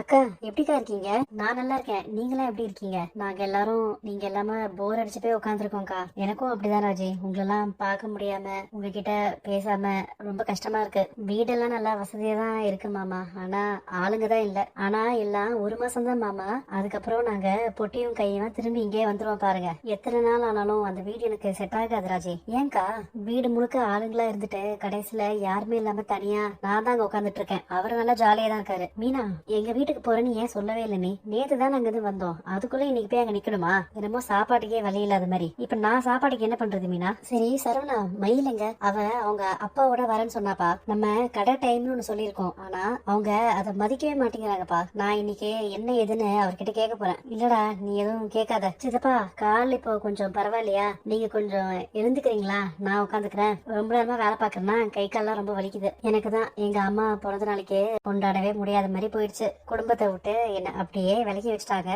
அக்கா எப்படிக்கா இருக்கீங்க? நான் நல்லா இருக்கேன். நீங்களாம் எப்படி இருக்கீங்க? நாங்க எல்லாரும் நீங்க எல்லாமே போர் அடிச்சு போய் உட்காந்துருக்கோம்க்கா எனக்கும் அப்படிதான் ராஜி. உங்களெல்லாம் பார்க்க முடியாம உங்ககிட்ட பேசாம ரொம்ப கஷ்டமா இருக்கு. வீடெல்லாம் நல்லா வசதியா தான் இருக்கு மாமா. ஆனா ஆளுங்க தான் இல்ல. ஆனா எல்லாம் ஒரு மாசம் தான் மாமா. அதுக்கப்புறம் நாங்க பொட்டியும் கையும் திரும்பி இங்கே வந்துருவோம் பாருங்க. எத்தனை நாள் ஆனாலும் அந்த வீடு எனக்கு செட் ஆகாது ராஜி. ஏன்க்கா? வீடு முழுக்க ஆளுங்களா இருந்துட்டு கடைசியில யாருமே இல்லாம தனியா நான் தான் அங்க உட்காந்துட்டு இருக்கேன். அவர் நல்லா ஜாலியா தான் இருக்காரு. மீனா எங்க வீட்டுக்கு போறேன்னு ஏன் சொல்லவே இல்லை நீ? நேத்து தான் அங்கிருந்து இருந்து வந்தோம். அதுக்குள்ள இன்னைக்கு போய் அங்க நிக்கணுமா? என்னமோ சாப்பாட்டுக்கே வழி இல்லாத மாதிரி. இப்ப நான் சாப்பாட்டுக்கு என்ன பண்றது மீனா? சரி சரவணா மயிலங்க. அவ அவங்க அப்பாவோட வரேன்னு சொன்னாப்பா. நம்ம கடை டைம்னு ஒண்ணு சொல்லியிருக்கோம். ஆனா அவங்க அதை மதிக்கவே மாட்டேங்கிறாங்கப்பா. நான் இன்னைக்கு என்ன ஏதுன்னு அவர்கிட்ட கேட்க போறேன். இல்லடா நீ எதுவும் கேட்காத. சிதப்பா கால் இப்போ கொஞ்சம் பரவாயில்லையா? நீங்க கொஞ்சம் எழுந்துக்கிறீங்களா? நான் உட்காந்துக்கிறேன். ரொம்ப நேரமா வேலை பாக்குறேன்னா கை கால்லாம் ரொம்ப வலிக்குது. எனக்கு தான் எங்க அம்மா பிறந்த நாளைக்கு கொண்டாடவே முடியாத மாதிரி போயிடுச்சு. குடும்பத்தை விட்டு என்ன அப்படியே விலகி வச்சிட்டாங்க.